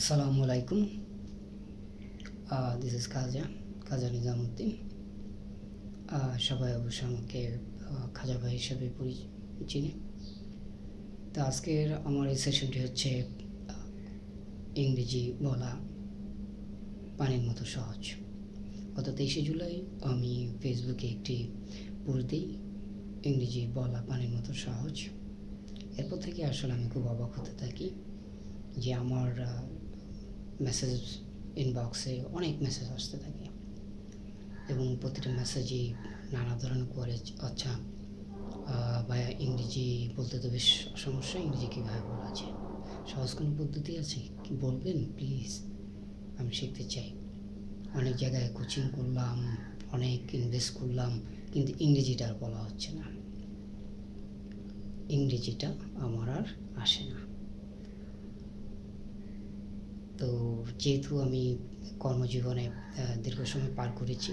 আসসালামু আলাইকুম this is Khaja Khaja Nizamuddin সবাই অবশ্য আমাকে খাজা ভাই হিসাবে চিনে তো আজকের আমার এই সেশনটি হচ্ছে ইংরেজি বলা পানির মতো সহজ। গত তেইশে জুলাই আমি ফেসবুকে একটি পোস্ট দিই, ইংরেজি বলা পানির মতো সহজ। এরপর থেকে আসলে আমি খুব অবাক হতে থাকি যে আমার মেসেজ ইনবক্সে অনেক মেসেজ আসতে থাকে। এবং প্রতিটা মেসেজেই নানা ধরনের করে আচ্ছা ভাইয়া ইংরেজি বলতে তো বেশ সমস্যা, ইংরেজি কীভাবে বলা আছে সহজ কোনো পদ্ধতি আছে? কি বলবেন প্লিজ আমি শিখতে চাই। অনেক জায়গায় কোচিং করলাম, অনেক ইনভেস্ট করলাম, কিন্তু ইংরেজিটা আর বলা হচ্ছে না। ইংরেজিটা আমার আর আসে না। তো যেহেতু আমি কর্মজীবনে দীর্ঘ সময় পার করেছি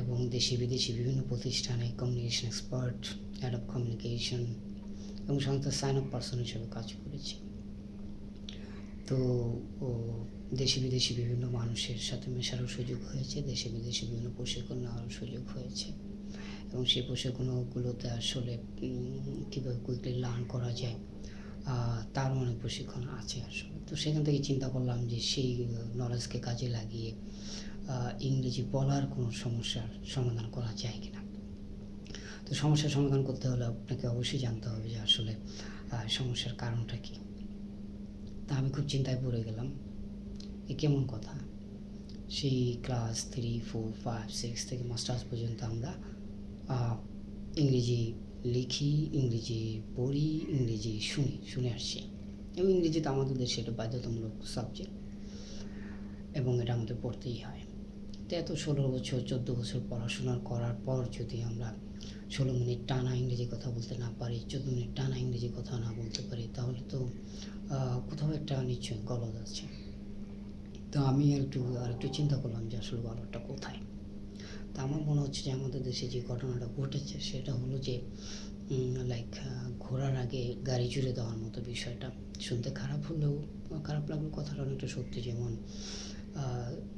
এবং দেশি বিদেশি বিভিন্ন প্রতিষ্ঠানে communication expert head of communication এবং সংস্থার সাইন অফ পার্সন হিসেবে কাজ করেছি। তো দেশি বিদেশি বিভিন্ন মানুষের সাথে মেশারও সুযোগ হয়েছে, দেশে বিদেশি বিভিন্ন প্রশিক্ষণ নেওয়ারও সুযোগ হয়েছে এবং সেই প্রশিক্ষণগুলোতে আসলে কীভাবে কুইকলি লার্ন করা যায় তারও অনেক প্রশিক্ষণ আছে আসলে তো সেখান থেকে চিন্তা করলাম যে সেই নলেজকে কাজে লাগিয়ে ইংরেজি বলার কোনো সমস্যার সমাধান করা যায় কিনা। তো সমস্যার সমাধান করতে হলে আপনাকে অবশ্যই জানতে হবে যে আসলে সমস্যার কারণটা কী। তা আমি খুব চিন্তায় পড়ে গেলাম, এ কেমন কথা। সেই class three four five six থেকে মাস্টার্স পর্যন্ত আমরা ইংরেজি লিখি, ইংরেজি পড়ি, ইংরেজি শুনি, শুনে আসছি। এবং ইংরেজিতে আমাদের দেশে এটা বাধ্যতামূলক সাবজেক্ট এবং এটা আমাদের পড়তেই হয়। তো এত ষোলো বছর, চোদ্দ বছর পড়াশোনা করার পর যদি আমরা ষোলো মিনিট টানা ইংরেজি কথা বলতে না পারি, চোদ্দ মিনিট টানা ইংরেজি কথা না বলতে পারি, তাহলে তো কোথাও একটা নিশ্চয়ই গলদ আছে। তো আমি একটু, আর একটু চিন্তা করলাম যে আসলে গলদটা কোথায়? তা আমার মনে হচ্ছে যে আমাদের দেশে যে ঘটনাটা ঘটেছে, সেটা হলো যে লাইক ঘোরার আগে গাড়ি জুড়ে দেওয়ার মতো বিষয়টা। শুনতে খারাপ হলেও খারাপ লাগলেও কথাটা অনেকটা সত্যি, যেমন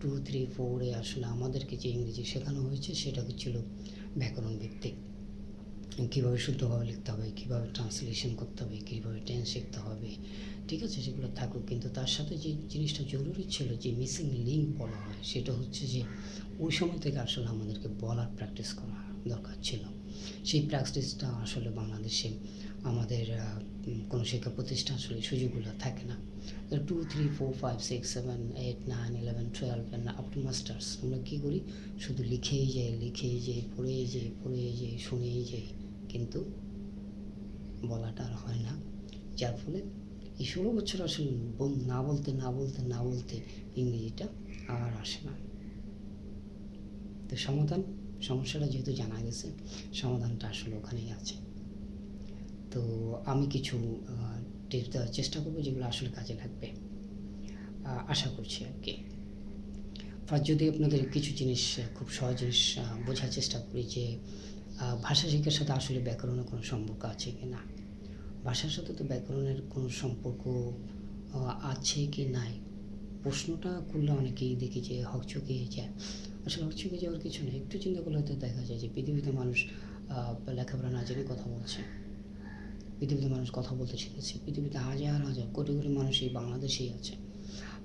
টু থ্রি ফোরে আসলে আমাদেরকে যে ইংরেজি শেখানো হয়েছে, সেটা ছিল ব্যাকরণ ভিত্তিক। কীভাবে শুদ্ধভাবে লিখতে হবে, কীভাবে ট্রান্সলেশন করতে হবে, কীভাবে টেন্স শিখতে হবে ঠিক আছে, সেগুলো থাকুক, কিন্তু তার সাথে যে জিনিসটা জরুরি ছিল, যে মিসিং লিঙ্ক বলা হয়, সেটা হচ্ছে যে ওই সময় থেকে আসলে আমাদেরকে বলার প্র্যাকটিস করা দরকার ছিল। সেই প্র্যাকটিসটা আসলে বাংলাদেশে আমাদের কোনো শিক্ষা প্রতিষ্ঠান আসলে সুযোগগুলো থাকে না। Two three four five six seven eight nine eleven twelve and up to masters আমরা কী করি? শুধু লিখেই যাই লিখেই যাই, পড়েই যাই পড়েই যাই, শুনেই যাই, কিন্তু বলাটা আর হয় না। যার ফলে এই ষোলো বছর আসলে না বলতে না বলতে না বলতে ইংরেজিটা আর আসে না। তো সমাধান, সমস্যাটা যেহেতু জানা গেছে, সমাধানটা আসলে ওখানেই আছে। তো আমি কিছু টিপস দেওয়ার চেষ্টা করব যেগুলো আসলে কাজে লাগবে। আশা করছি আর কি। ফার্স্ট যদি আপনাদের কিছু জিনিস, খুব সহজ জিনিস বোঝার চেষ্টা করি যে ভাষা শিক্ষার সাথে আসলে ব্যাকরণের কোনো সম্পর্ক আছে কি না ভাষার সাথে তো ব্যাকরণের কোনো সম্পর্ক আছে কি নাই? প্রশ্নটা করলে অনেকেই দেখি যে হকচকে যায়। আসলে হকচকে যাওয়ার কিছু নেই। একটু চিন্তা করলে হয়তো দেখা যায় যে পৃথিবীতে মানুষ লেখাপড়া না জেনে কথা বলছে। পৃথিবীতে মানুষ কথা বলতে শিখেছে। পৃথিবীতে হাজার হাজার, কোটি কোটি মানুষ এই বাংলাদেশেই আছে।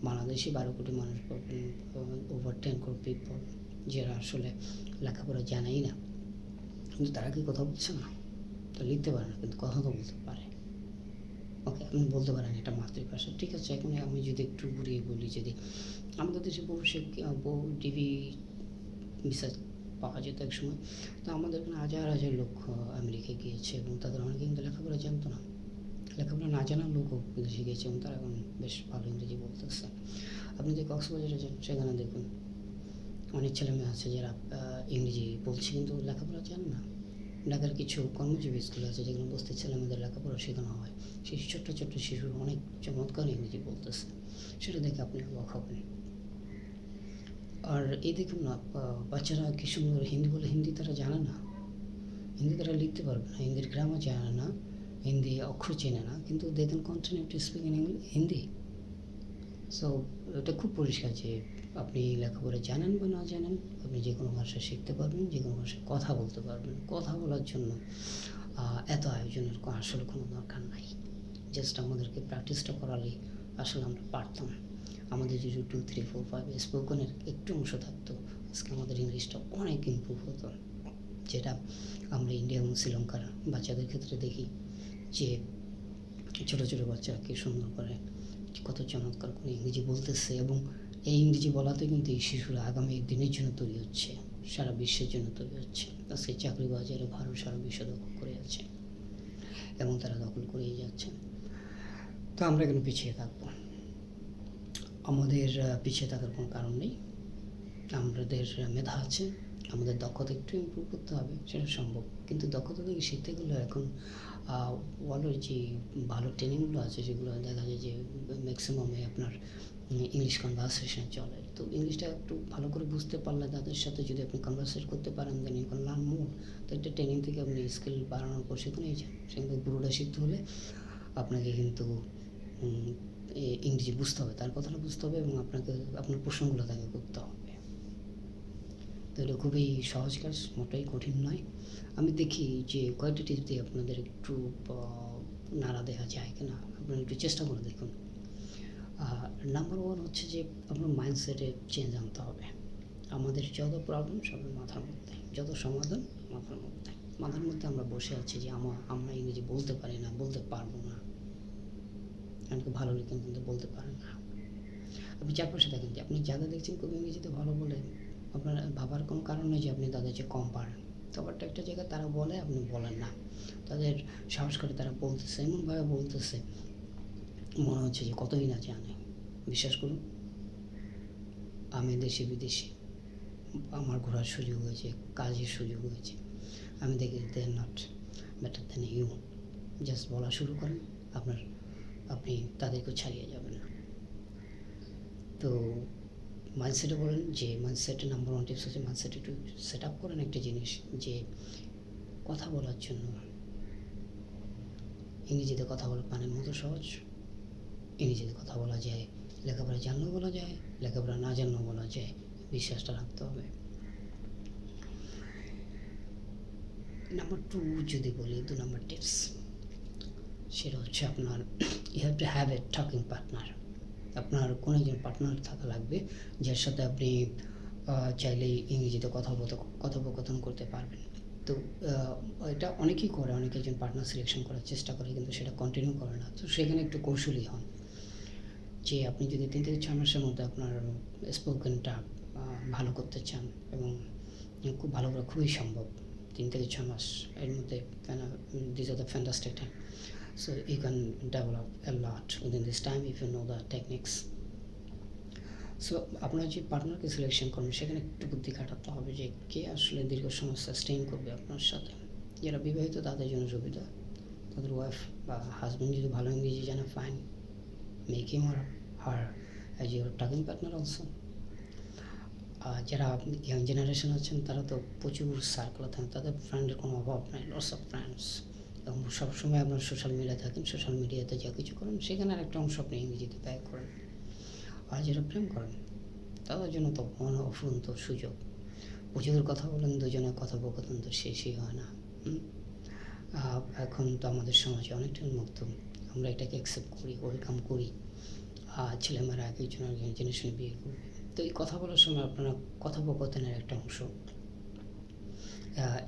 বাংলাদেশে বারো কোটি মানুষ ওভার টেন কোটি পিপল যারা আসলে লেখাপড়া জানেই না। কিন্তু তারা কি কথা বলছে না? তো লিখতে পারে না, কিন্তু কথা তো বলতে পারে। ওকে আপনি বলতে পারেন এটা মাতৃভাষা। ঠিক আছে এখন আমি যদি একটু ঘুরিয়ে বলি যদি আমাদের দেশে বহু বহু টিভি ভিসা পাওয়া যেত এক সময় তো আমাদের এখানে হাজার হাজার লোক আহ, আমেরিকায় গিয়েছে এবং তাদের অনেকে কিন্তু লেখাপড়া জানতো না। লেখাপড়া না জানার লোকও বিদেশে গিয়েছে এবং তারা এখন বেশ ভালো ইংরেজি বলতেছে। আপনি যে কক্সবাজারে যান সেখানে দেখুন অনেক ছেলে মেয়ে আছে যারা ইংরেজি বলছে কিন্তু লেখাপড়া জানে না। ঢাকার কিছু কর্মজীবী স্কুল আছে যেখানে বস্তির ছেলে মেয়েদের লেখাপড়া শেখানো হয়। শিশু ছোট্ট ছোট্ট শিশুর অনেক চমৎকার ইংরেজি বলতেছে। সেটা দেখে আপনি অবাক হবেন। আর এই দেখুন না বাচ্চারা কি সুন্দর হিন্দি বলে হিন্দি তারা জানে না? হিন্দি তারা লিখতে পারবে না, হিন্দির গ্রামার জানে না, হিন্দি অক্ষর চেনে না, কিন্তু they can continue to speak in Hindi. So এটা খুব পরিষ্কার যে আপনি লেখাপড়া জানেন বা না জানেন, আপনি যে কোনো ভাষা শিখতে পারবেন, যে কোনো ভাষায় কথা বলতে পারবেন। কথা বলার জন্য এত আয়োজনের আসলে কোনো দরকার নাই। জাস্ট আমাদেরকে প্র্যাকটিসটা করালেই আসলে আমরা পারতাম। আমাদের যদি টু থ্রি ফোর ফাইভ স্পোকেনের একটু অংশ থাকতো, আজকে আমাদের ইংলিশটা অনেক ইমপ্রুভ হতো। যেটা আমরা ইন্ডিয়া এবং শ্রীলঙ্কার বাচ্চাদের ক্ষেত্রে দেখি যে ছোটো ছোটো বাচ্চারা কী সুন্দর করে কত চমৎকার করে ইংরেজি বলতেছে এবং এই ইংরেজি বলাতে কিন্তু এই শিশুরা আগামী দিনের জন্য তৈরি হচ্ছে, সারা বিশ্বের জন্য তৈরি হচ্ছে। আজকে চাকরি বাজারে ভারত সারা বিশ্ব দখল করে আছে এবং তারা দখল করেই যাচ্ছে। তো আমরা কেন পিছিয়ে থাকব। আমাদের পিছিয়ে থাকার কোনো কারণ নেই। আমাদের মেধা আছে। আমাদের দক্ষতা একটু ইমপ্রুভ করতে হবে, সেটা সম্ভব। কিন্তু দক্ষতা থেকে শিখতে গেলে এখন ওয়ার্ল্ডের যে ভালো ট্রেনিংগুলো আছে সেগুলো দেখা যায় যে ম্যাক্সিমামে আপনার ইংলিশ কনভারসেশন চলে। তো ইংলিশটা একটু ভালো করে বুঝতে পারলে তাদের সাথে যদি আপনি কনভারসেট করতে পারেন then you can learn more তো একটা ট্রেনিং থেকে আপনি স্কিল বাড়ানোর প্রশিক্ষণেই যান সেখানে পুরোটা শিখতে হলে আপনাকে কিন্তু ইংরেজি বুঝতে হবে, তার কথাটা বুঝতে হবে এবং আপনাকে, আপনার প্রশ্নগুলো তাকে করতে হবে। তো এটা খুবই সহজ কাজ, মোটাই কঠিন নয়। আমি দেখি যে কয়েকটা টিপস দিয়ে আপনাদের একটু নাড়া দেওয়া যায় কিনা, আপনারা একটু চেষ্টা করে দেখুন। নাম্বার ওয়ান হচ্ছে যে আপনার মাইন্ডসেটে চেঞ্জ আনতে হবে। আমাদের যত প্রবলেম সব মাথার মধ্যে, যত সমাধান মাথার মধ্যে। মাথার মধ্যে আমরা বসে আছি যে আমার আমরা ইংরেজি বলতে পারি না, বলতে পারব না। অনেকে ভালো লিখেন কিন্তু বলতে পারেন না। আপনি চারপাশে দেখেন যে, আপনি যাদের দেখছেন খুব ইংরেজিতে ভালো বলে আপনার ভাবার কোনো কারণ নেই যে আপনি তাদের চেয়ে কম পারেন। আবার একটা জায়গায় তারা বলে, আপনি বলেন না। তাদের সাহস করে তারা বলতেছে, এমনভাবে বলতেছে। মনে হচ্ছে যে কতই না জানে। বিশ্বাস করুন, আমি দেশে বিদেশে আমার ঘোরার সুযোগ হয়েছে, কাজের সুযোগ হয়েছে। আমি দেখি they not better than you just বলা শুরু করেন, আপনার, আপনি তাদেরকেও ছাড়িয়ে যাবেন তো মাইন্ডসেটে বলেন, যে মাইন্ডসেটের নাম্বার ওয়ান টিপস হচ্ছে মাইন্ডসেট একটু সেট আপ করেন একটা জিনিস, যে কথা বলার জন্য। ইংরেজিতে কথা বলা পানের মতো সহজ। ইংরেজিতে কথা বলা যায়, লেখাপড়া জানলেও বলা যায়, লেখাপড়া না জানলেও বলা যায়, বিশ্বাসটা রাখতে হবে। নাম্বার টু যদি বলি, দু নাম্বার টিপস সেটা হচ্ছে আপনার you have to have a talking partner আপনার কোনো একজন পার্টনার থাকা লাগবে, যার সাথে আপনি চাইলেই ইংরেজিতে কথোপকথন কথোপকথন করতে পারবেন। তো এটা অনেকেই করে, অনেকে একজন পার্টনার সিলেকশন করার চেষ্টা করে, কিন্তু সেটা কন্টিনিউ করে না। তো সেখানে একটু কৌশলী হন। যে আপনি যদি তিন থেকে ছয় মাসের মধ্যে আপনার স্পোকেনটা ভালো করতে চান এবং খুব ভালো করা, খুবই সম্ভব, তিন থেকে ছয় মাস এর মধ্যে this are the fantastic time so you can develop a lot within this time if you know the techniques. So আপনার যে পার্টনারকে সিলেকশন করবেন, সেখানে একটু বুদ্ধি খাটাতে হবে যে কে আসলে দীর্ঘ সময় সাস্টেইন করবে আপনার সাথে। যারা বিবাহিত, তাদের জন্য সুবিধা। তাদের ওয়াইফ বা হাজব্যান্ড যদি ভালো ইংরেজি জানে fine make him or her as your talking partner also আর যারা ইয়াং জেনারেশন আছেন, তারা তো প্রচুর সার্কেলে থাকেন। তাদের ফ্রেন্ডের কোনো অভাব নেই লস অফ ফ্রেন্ডস এবং সবসময় আপনার সোশ্যাল মিডিয়া থাকেন সোশ্যাল মিডিয়াতে যা কিছু করেন সেখানে আর একটা অংশ আপনি ইংরেজিতে ব্যয় করেন। আর যারা প্রেম করেন, তাদের জন্য তো মনে অফুরন্ত সুযোগ। প্রচুর কথা বলেন, দুজনের কথোপকথন তো শেষই হয় না। এখন তো আমাদের সমাজে অনেকটা উন্মুক্ত। আমরা এটাকে অ্যাকসেপ্ট করি ওয়েলকাম করি। আর ছেলেমেয়েরা এক একজন একজন জেনারেশনে বিয়ে করবে। তো এই কথা বলার সময় আপনারা কথোপকথনের একটা অংশ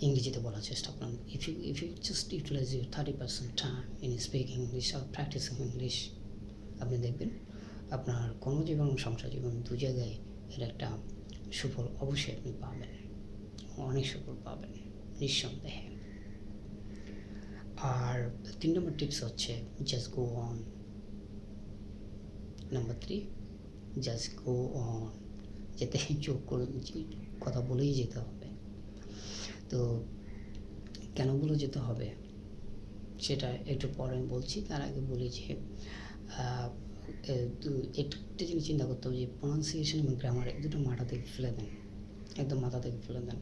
ইংরেজিতে বলার চেষ্টা করুন if you if you just utilize your thirty percent time in speaking English R practicing English আপনি দেখবেন আপনার কর্মজীবন এবং সংসার জীবন দু জায়গায় এর একটা সুফল অবশ্যই আপনি পাবেন। অনেক সুফল পাবেন, নিঃসন্দেহে। আর তিন নম্বর টিপস হচ্ছে just go on number three just go on যেতে যোগ করে কথা বলেই যেতে হবে। তো কেন বলে যেতে হবে? সেটা একটু পরে আমি বলছি। তার আগে বলি যে একটা জিনিস চিন্তা করতে হবে যে প্রনাউন্সিয়েশন এবং গ্রামার এই দুটো মাথা থেকে ফেলে দেন। একদম মাথা থেকে ফেলে দেন।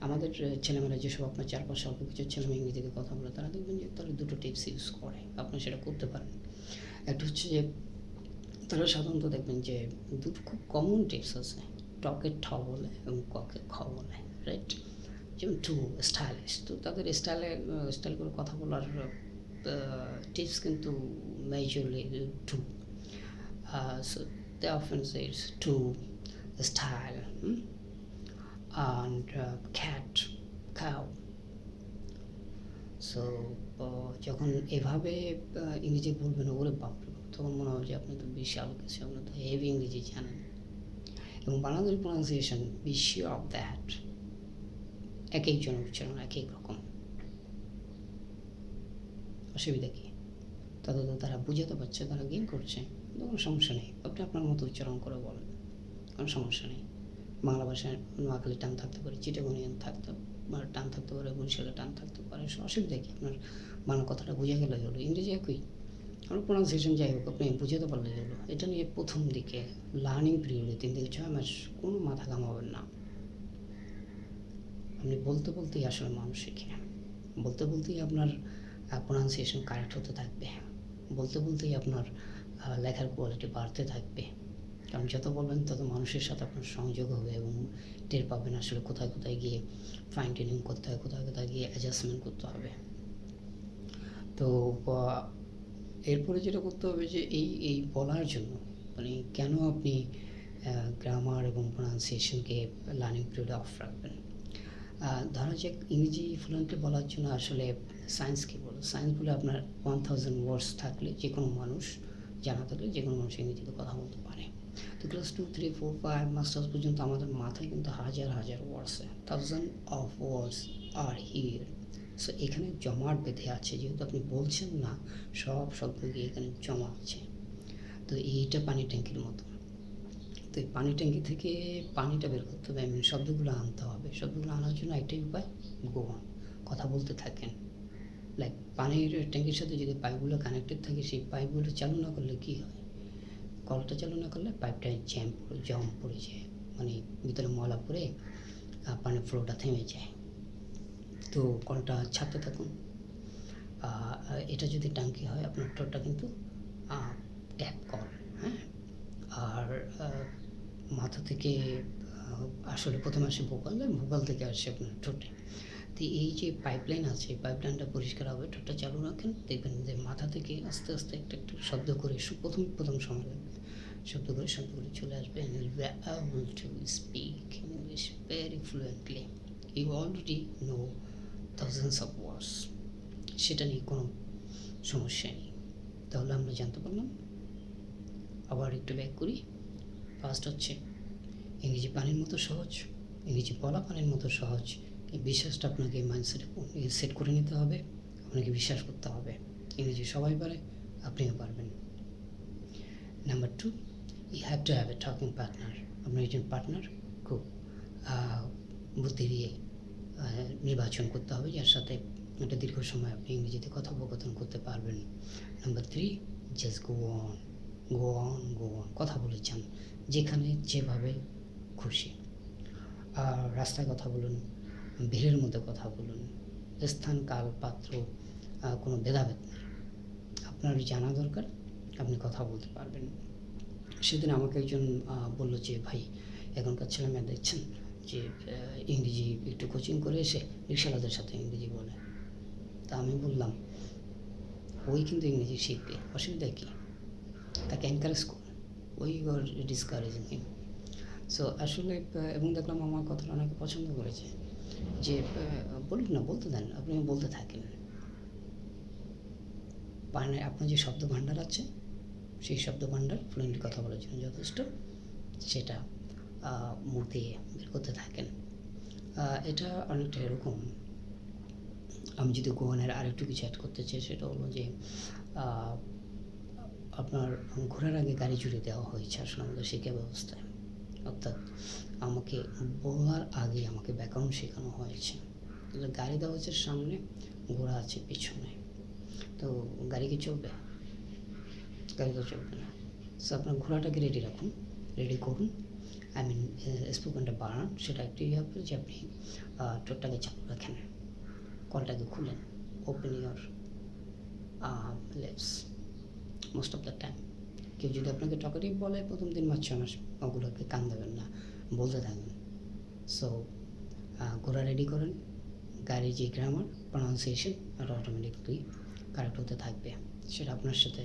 আমাদের ছেলেমেয়েরা যেসব আপনার চারপাশে অল্প কিছু ছেলেমেয়ে ইংরেজিতে কথা বলে, তারা দেখবেন যে তারা দুটো টিপস ইউজ করে। আপনি সেটা করতে পারেন। একটা হচ্ছে যে, তারা সাধারণত দেখবেন যে, দুটো খুব কমন টিপস আছে। টকের ঠ বলে এবং ককে খ বলে রাইট টু স্টাইলিশ তো তাদের স্টাইলে স্টাইল করে কথা বলার টিপস কিন্তু majorly to so they often says to style uh, cat cow. So যখন এভাবে ইংরেজি বলবেন ওরে বাপরে তখন মনে হবে যে আপনি তো বিশাল কিছু আপনি তো হেভি ইংরেজি জানেন। এবং Bangladesh pronunciation be sure of that এক একজনের উচ্চারণ এক এক রকম। অসুবিধা কি? তত তারা বুঝাতে পারছে, তারা গেম করছে। কোনো সমস্যা নেই। আপনি আপনার মতো উচ্চারণ করে বলেন। কোনো সমস্যা নেই। বাংলা ভাষায় নোয়াখালী টান থাকতে পারে চিটাগনিয়ান থাকতে বা টান থাকতে পারে বরিশালে টান থাকতে পারে অসুবিধা কি? আপনার বাংলা কথাটা বুঝে গেলে হলো। ইংরেজি একই। আমার প্রোনাউন্সিয়েশন যাই হোক, আপনি বুঝাতে পারলে হলো। এটা নিয়ে প্রথম দিকে লার্নিং পিরিয়ডে তিন থেকে ছয় মাস কোনো মাথা ঘামাবেন না। আপনি বলতে বলতেই আসলে মানুষ শেখে বলতে বলতেই আপনার প্রোনাউন্সিয়েশন কারেক্ট হতে থাকবে। বলতে বলতেই আপনার লেখার কোয়ালিটি বাড়তে থাকবে। কারণ যত বলবেন তত মানুষের সাথে আপনার সংযোগ হবে এবং টের পাবেন আসলে কোথায় কোথায় গিয়ে ফাইন টিউনিং করতে হয়, কোথায় কোথায় গিয়ে অ্যাডজাস্টমেন্ট করতে হবে। তো এরপরে যেটা করতে হবে যে এই এই বলার জন্য মানে কেন আপনি গ্রামার এবং প্রোনাউন্সিয়েশনকে লার্নিং পিরিয়ডে অফ রাখবেন? ধরা যাক ইংরেজি ফ্লুয়েন্টলি বলার জন্য আসলে সায়েন্স কী বলো? সায়েন্স বলে আপনার ওয়ান থাউজেন্ড ওয়ার্ডস থাকলে যে কোনো মানুষ জানা থাকলে যে কোনো মানুষ ইংরেজিতে কথা বলতে পারে। তো class two three four five masters পর্যন্ত আমাদের মাথায় কিন্তু হাজার হাজার words thousand of words are here so এখানে জমাট বেঁধে আছে, যেহেতু আপনি বলছেন না, সব শব্দ গিয়ে এখানে জমা আছে। তো এইটা পানি ট্যাঙ্কির মতো। তো এই পানি ট্যাঙ্কি থেকে পানিটা বের করতে হবে। এমনি শব্দগুলো আনতে হবে। শব্দগুলো আনার জন্য একটাই উপায় গো অন কথা বলতে থাকেন। লাইক পানির ট্যাঙ্কির সাথে যদি পাইপগুলো কানেক্টেড থাকে সেই পাইপগুলো চালু না করলে কী হয়? কলটা চালু না করলে পাইপটা জ্যাম জম পড়ে যায়। মানে ভিতরে ময়লা আহ, পানির ফ্লোটা থেমে যায়। তো কলটা ছাড়তে থাকুন। এটা যদি ট্যাঙ্কি হয় আপনার ঠোঁটটা কিন্তু ট্যাপ কল হ্যাঁ? আর মাথা থেকে আসলে প্রথমে আসে ভোকাল ভোকাল থেকে আসে আপনার ঠোঁটে। তো এই যে পাইপলাইন আছে পাইপলাইনটা পরিষ্কার হবে, ঠোঁটটা চালু রাখেন, দেখবেন যে মাথা থেকে আস্তে আস্তে একটা একটা শব্দ করে প্রথম প্রথম সময় লাগবে শব্দ করে শব্দ করে চলে আসবে to speak in English very fluently. You already know thousands of সেটা নিয়ে কোনো সমস্যা নেই। তাহলে আমরা জানতে পারলাম। আবার একটু ব্যাক করি। ফার্স্ট হচ্ছে। ইংরেজি পানির মতো সহজ, ইংরেজি বলা পানির মতো সহজ। এই বিশ্বাসটা আপনাকে মাইন্ডসেটে সেট করে নিতে হবে, আপনাকে বিশ্বাস করতে হবে। ইংরেজি সবাই পারে আপনিও পারবেন। Number two you have to have a talking partner আপনার একজন পার্টনার খুব বুদ্ধি দিয়ে নির্বাচন করতে হবে, যার সাথে একটা দীর্ঘ সময় আপনি ইংরেজিতে কথোপকথন করতে পারবেন। Number three just go on go on go on কথা বলে যান যেখানে যেভাবে খুশি। আর রাস্তায় কথা বলুন, ভিড়ের মধ্যে কথা বলুন, স্থান, কাল, পাত্র কোনো ভেদাভেদ নেই। আপনার জানা দরকার, আপনি কথা বলতে পারবেন। সেদিন আমাকে একজন বলল যে, ভাই, এখনকার ছেলেমেয়ে দেখছেন যে ইংরেজি একটু কোচিং করে এসে রিক্সাওয়ালাদের সাথে ইংরেজি বলে। তা আমি বললাম, ওই কিন্তু ইংরেজি শিখবে, অসুবিধা কী? তাকে এনকারেজ করুন ওই ওর ডিসকারেজিং হিম সো আসলে এবং দেখলাম আমার কথাটা অনেকে পছন্দ করেছে। যে বলুন না, বলতে দেন আপনি বলতে থাকেন। মানে আপনার যে শব্দ ভাণ্ডার আছে, সেই শব্দ ভাণ্ডার ফ্লুয়েন্টলি কথা বলার জন্য যথেষ্ট। সেটা মুখ দিয়ে বের করতে থাকেন। এটা অনেকটা এরকম। আমি যদি গোয়ানের আরেকটু কিছু অ্যাড করতে চাই, সেটা হলো যে আপনার ঘোরার আগে গাড়ি জুড়ে দেওয়া হয়েছে আসলে আমাদের শিক্ষা ব্যবস্থায়। অর্থাৎ আমাকে বলার আগে আমাকে ব্যাকরণ শেখানো হয়েছে। গাড়ি দেওয়া হচ্ছে সামনে, ঘোড়া আছে পিছনে। তো গাড়ি কি চলবে? গাড়ি তো চলবে না। সো আপনার ঘোড়াটাকে রেডি রাখুন রেডি করুন। আই মিন স্পোকেনটা বাড়ান। সেটা একটু ইয়ে হবে যে আপনি টোটটাকে চালু রাখেন। কলটাকে খুলেন। Open your lips most of the time কেউ যদি আপনাকে টকাটিভ বলে, প্রথম দিন মাস ছয় মাস ওগুলোকে কান দেবেন না, বলতে থাকবেন। সো ঘোড়া রেডি করেন। গাড়ির যে গ্রামার প্রনাউন্সিয়েশন আর অটোমেটিকলি কারেক্ট হতে থাকবে। সেটা আপনার সাথে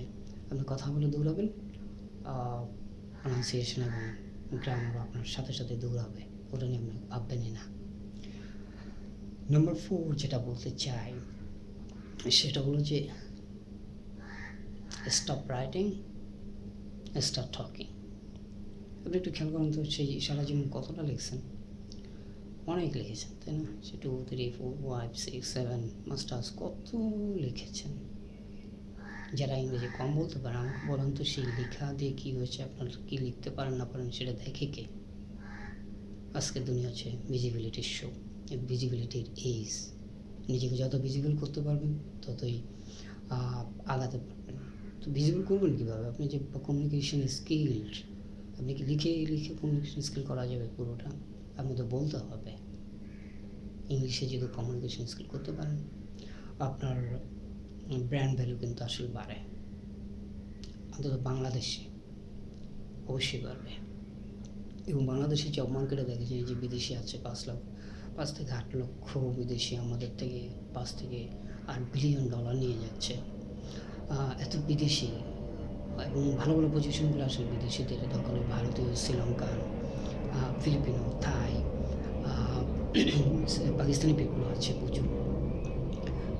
আপনি কথা বলে দৌড়াবেন প্রনাউন্সিয়েশন এবং গ্রামার আপনার সাথে সাথে দৌড়াবে ওটা নিয়ে আপনি ভাববেনই না। নাম্বার ফোর যেটা বলতে চাই, সেটা হলো যে স্টপ রাইটিং স্টার্ট টকিং আপনি একটু খেয়াল করেন তো, সেই সারা জীবন কতটা লিখছেন? অনেক লিখেছেন, তাই না? সে two three four five six seven masters কত লিখেছেন? যারা ইংরেজি কম বলতে পারে, আমাকে বলেন তো, সেই লেখা দিয়ে কী হয়েছে? আপনার কী লিখতে পারেন না পারেন সেটা দেখে কে? আজকের দুনিয়া হচ্ছে ভিজিবিলিটির শো ভিজিবিলিটির এইজ নিজেকে যত ভিজিবল করতে পারবেন, ততই আগাতে পারবেন। তো ভিজিবল করবেন কীভাবে? আপনি যে কমিউনিকেশন স্কিল আপনি কি লিখে লিখে কমিউনিকেশন স্কিল করা যাবে পুরোটা? আপনি তো বলতে হবে। ইংলিশে যদি কমিউনিকেশন স্কিল করতে পারেন, আপনার ব্র্যান্ড ভ্যালু কিন্তু আসলে বাড়ে। অন্তত বাংলাদেশে অবশ্যই বাড়বে। এবং বাংলাদেশে জব মার্কেটে দেখেছি যে বিদেশি আছে পাঁচ লাখ, পাঁচ থেকে আট লক্ষ বিদেশি আমাদের থেকে, পাঁচ থেকে আট বিলিয়ন ডলার নিয়ে যাচ্ছে। এত বিদেশি, এবং ভালো ভালো পজিশনগুলো আসলে বিদেশিদের দখলে ভারতীয় Sri Lankan Filipino, Thai Pakistani people আছে প্রচুর।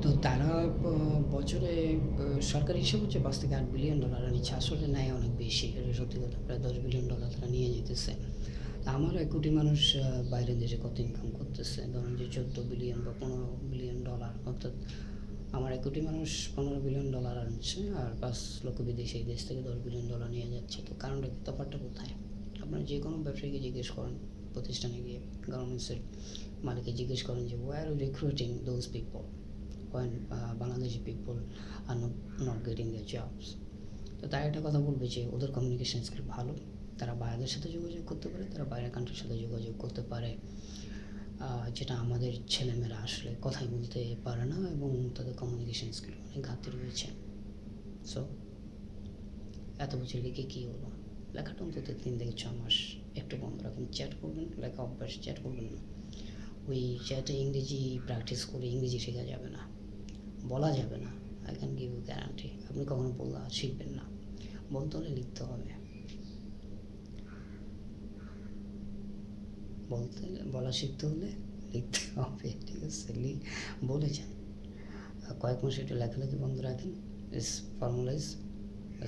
তো তারা বছরে সরকারি হিসেবে হচ্ছে পাঁচ থেকে আট বিলিয়ন ডলার নিচ্ছে আসলে নেয় অনেক বেশি। সত্যি কথা, প্রায় দশ বিলিয়ন ডলার তারা নিয়ে যেতেছে। আমার এক কোটি মানুষ বাইরের দেশে কত ইনকাম করতেছে। ধরুন যে চোদ্দ বিলিয়ন বা পনেরো বিলিয়ন ডলার অর্থাৎ আমার এক কোটি মানুষ পনেরো বিলিয়ন ডলার আনছে আর পাঁচ লক্ষ বিদেশি এই দেশ থেকে দশ বিলিয়ন ডলার নিয়ে যাচ্ছে। তো কারণটা কি? তফাৎটা কোথায়? আপনারা যে কোনো ব্যবসায়ীকে জিজ্ঞেস করেন প্রতিষ্ঠানে গিয়ে গার্মেন্টসের মালিককে জিজ্ঞেস করেন যে why are recruiting those people when uh, Bangladeshi are not, not getting their jobs? তো তারা একটা কথা বলবে যে ওদের কমিউনিকেশন স্কিল ভালো। তারা বাইরের সাথে যোগাযোগ করতে পারে তারা বাইরের কান্ট্রির সাথে যোগাযোগ করতে পারে। যেটা আমাদের ছেলেমেয়েরা আসলে কথাই বলতে পারে না এবং তাদের কমিউনিকেশন স্কিল অনেক ঘাটতি রয়েছে। সো এত বছর লিখে কী হলো? লেখাটা অন্তত তিন থেকে ছ মাস একটু বন্ধ রাখুন চ্যাট করবেন, লেখা অভ্যাস চ্যাট করবেন না। ওই চ্যাটে ইংরেজি প্র্যাকটিস করে ইংরেজি শেখা যাবে না, বলা যাবে না। I can give you guarantee আপনি কখনো বলা শিখবেন না। বলতে হলে লিখতে হবে। বলতে বলা শিখতে হলে লিখতে হবে, ঠিক আছে? লি বলেছেন কয়েক মাস একটু লেখালেখি বন্ধ রাখেন is formulize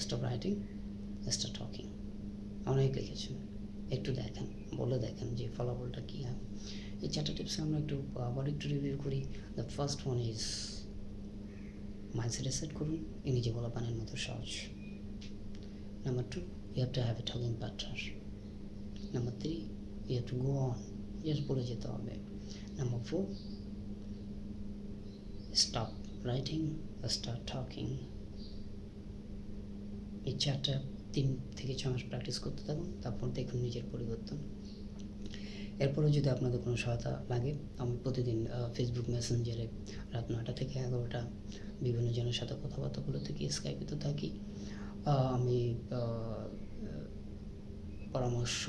stop writing start talking অনেক লিখেছেন। একটু দেখেন, বলে দেখেন যে ফলাফলটা কী হয়। এই চারটা টিপস আমরা একটু, আবার একটু রিভিউ করি। দ্য ফার্স্ট ওয়ান ইজ মাইন্ডসেটে সেট করুন। ইংরেজি বলা পানের মতো সহজ। Number two you have to have a talking partner number three to go on just বলে যেতে হবে number four stop writing start talking এই চারটা তিন থেকে ছ মাস প্র্যাকটিস করতে থাকুন তারপর দেখুন নিজের পরিবর্তন এরপরেও যদি আপনাদের কোনো সহায়তা লাগে আমি প্রতিদিন ফেসবুক মেসেঞ্জারে রাত নয়টা থেকে এগারোটা বিভিন্ন জনের সাথে কথাবার্তা বলে থাকি স্কাইপে তো থাকি আমি পরামর্শ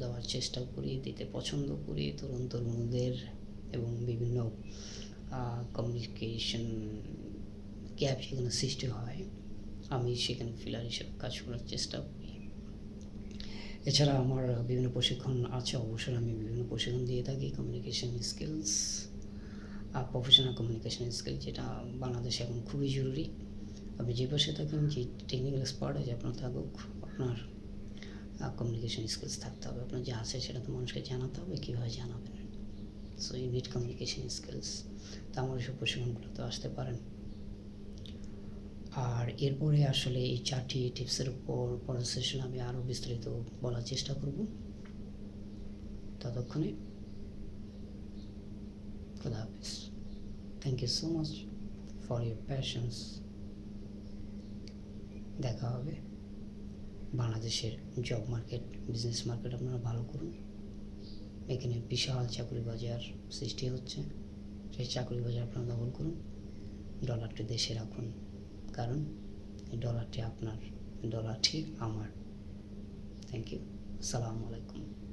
দেওয়ার চেষ্টা করি, দিতে পছন্দ করি তরুণ তরুণীদের এবং বিভিন্ন কমিউনিকেশন গ্যাপ সেখানে সৃষ্টি হয়, আমি সেখানে ফিলার হিসেবে কাজ করার চেষ্টা করি। এছাড়া আমার বিভিন্ন প্রশিক্ষণ আছে, অবশ্যই আমি বিভিন্ন প্রশিক্ষণ দিয়ে থাকি communication skills professional communication skill যেটা বাংলাদেশে এখন খুবই জরুরি। আপনি যে পাশে থাকেন যে টেকনিক্যাল এক্সপার্ট আছে আপনার থাকুক, আপনার কমিউনিকেশন স্কিলস থাকতে হবে। আপনার যা আছে সেটা তো মানুষকে জানাতে হবে, কীভাবে জানাবেন? So you need communication skills তা আমার এসব প্রশিক্ষণগুলোতে আসতে পারেন। আর এরপরে আসলে এই চারটি টিপসের উপর পরের সেশন আমি আরও বিস্তারিত বলার চেষ্টা করব। ততক্ষণে খুদা হাফিজ। Thank you so much for your passions দেখা হবে। বাংলাদেশের জব মার্কেট বিজনেস মার্কেট আপনারা ভালো করুন। এখানে বিশাল চাকরি বাজার সৃষ্টি হচ্ছে। সেই চাকরি বাজার আপনারা দখল করুন। ডলারটি দেশে রাখুন। কারণ এই ডলারটি আপনার ডলারটি আমার। থ্যাংক ইউ আসসালামু আলাইকুম